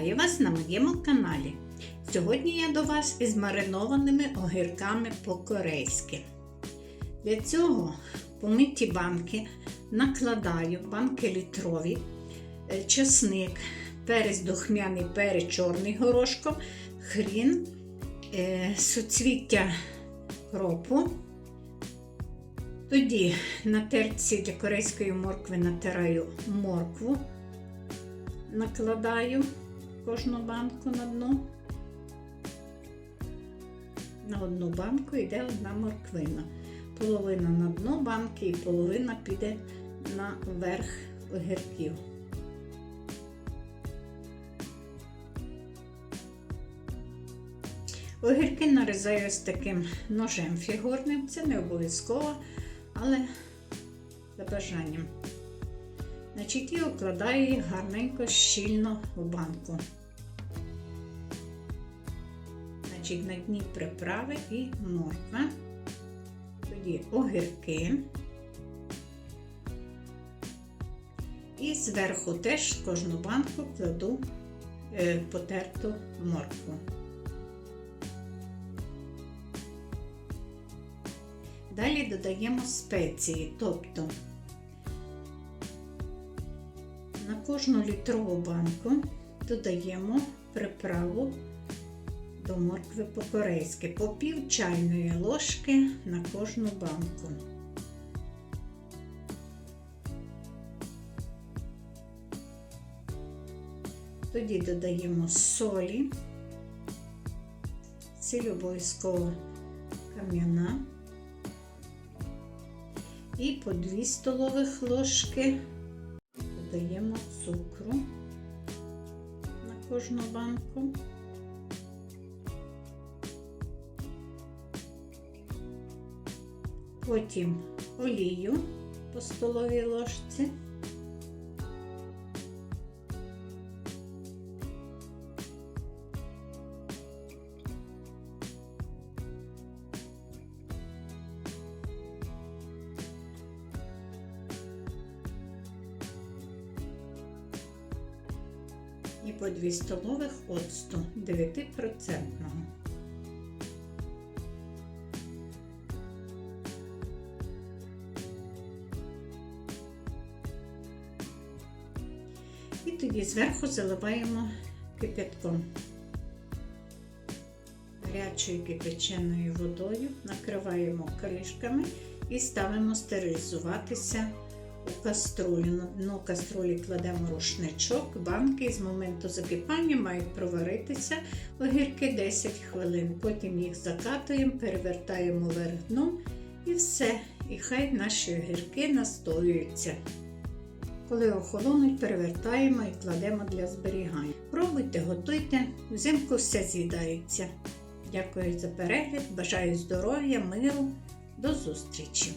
Вітаю вас на моєму каналі. Сьогодні я до вас із маринованими огірками по-корейськи. Для цього помиті банки накладаю банки літрові, е, чесник, перець духмяний, перець чорний горошком, хрін, е, суцвіття кропу. Тоді на терці для корейської моркви натираю моркву накладаю кожну банку на дно. На одну банку йде одна морквина. Половина на дно банки і половина піде на верх огірків. Огірки нарізаю з таким ножем фігурним. Це не обов'язково, але за бажанням. Значить, і укладаю їх гарненько щільно в банку. Значить, на дні приправи і морква. Тоді огірки. І зверху теж кожну банку кладу е, потерту моркву. Далі додаємо спеції, тобто на кожну літрову банку додаємо приправу до моркви по-корейськи по пів чайної ложки на кожну банку. Тоді додаємо солі, сіль кам'яна і по 2 столових ложки додаємо цукру на кожну банку. Потім олію по столовій ложці. І по 2 столових оцту 9%. І тоді зверху заливаємо кипятком. Гарячою кипяченою водою накриваємо кришками і ставимо стерилізуватися каструлю. На дно каструлі кладемо рушничок, банки з моменту закипання мають проваритися огірки 10 хвилин. Потім їх закатуємо, перевертаємо вверх дном і все. І хай наші огірки настоюються. Коли охолонуть, перевертаємо і кладемо для зберігання. Пробуйте, готуйте, взимку все з'їдається. Дякую за перегляд, бажаю здоров'я, миру, до зустрічі!